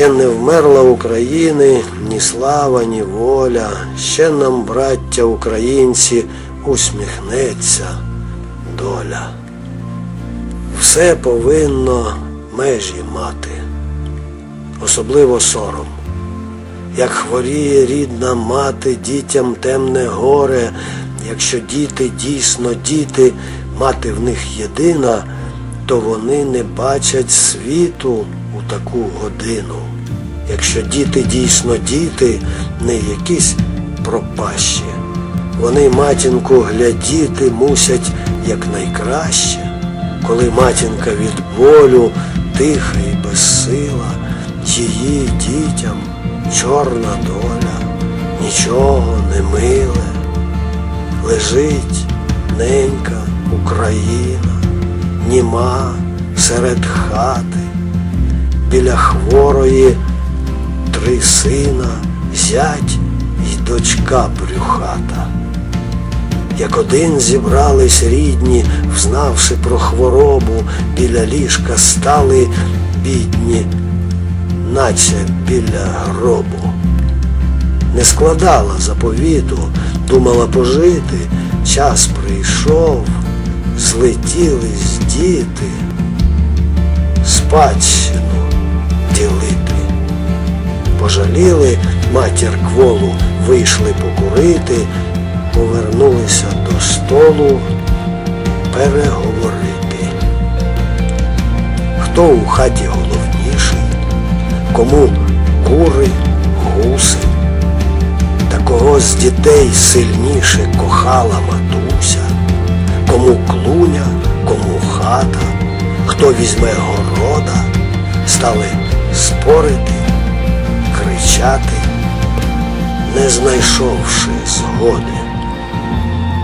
Ще не вмерла України ні слава, ні воля. Ще нам, браття українці, усміхнеться доля. Все повинно межі мати, особливо сором. Як хворіє рідна мати, дітям темне горе, якщо діти дійсно діти, мати в них єдина, то вони не бачать світу таку годину. Якщо діти дійсно діти, не якісь пропащі, вони матінку глядіти мусять якнайкраще, коли матінка від болю тиха і безсила, її дітям чорна доля, нічого не миле, лежить ненька Україна, німа серед хати, біля хворої три сина, зять і дочка брюхата. Як один зібрались рідні, взнавши про хворобу, біля ліжка стали бідні, наче біля гробу. Не складала заповіту, думала пожити, час прийшов, злетілись діти, спадщину ділити. Пожаліли матір кволу, вийшли покурити, повернулися до столу переговорити. Хто у хаті головніший, кому кури, гуси, та кого з дітей сильніше кохала матуся, кому клуня, кому хата, хто візьме города, стали спорити, кричати, не знайшовши згоди,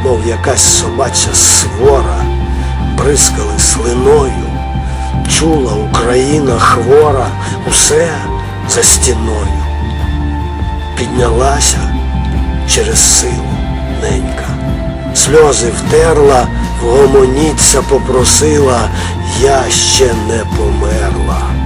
мов якась собача свора, бризкали слиною, чула Україна хвора, усе за стіною. Піднялася через силу ненька, сльози втерла, вгомоніться попросила, я ще не померла.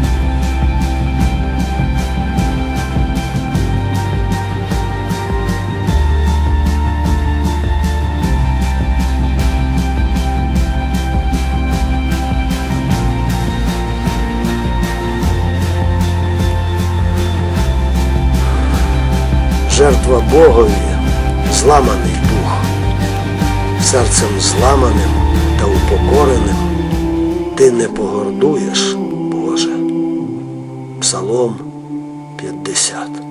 Жертва Богові зламаний дух, серцем зламаним та упокореним ти не погордуєш, Боже. Псалом 50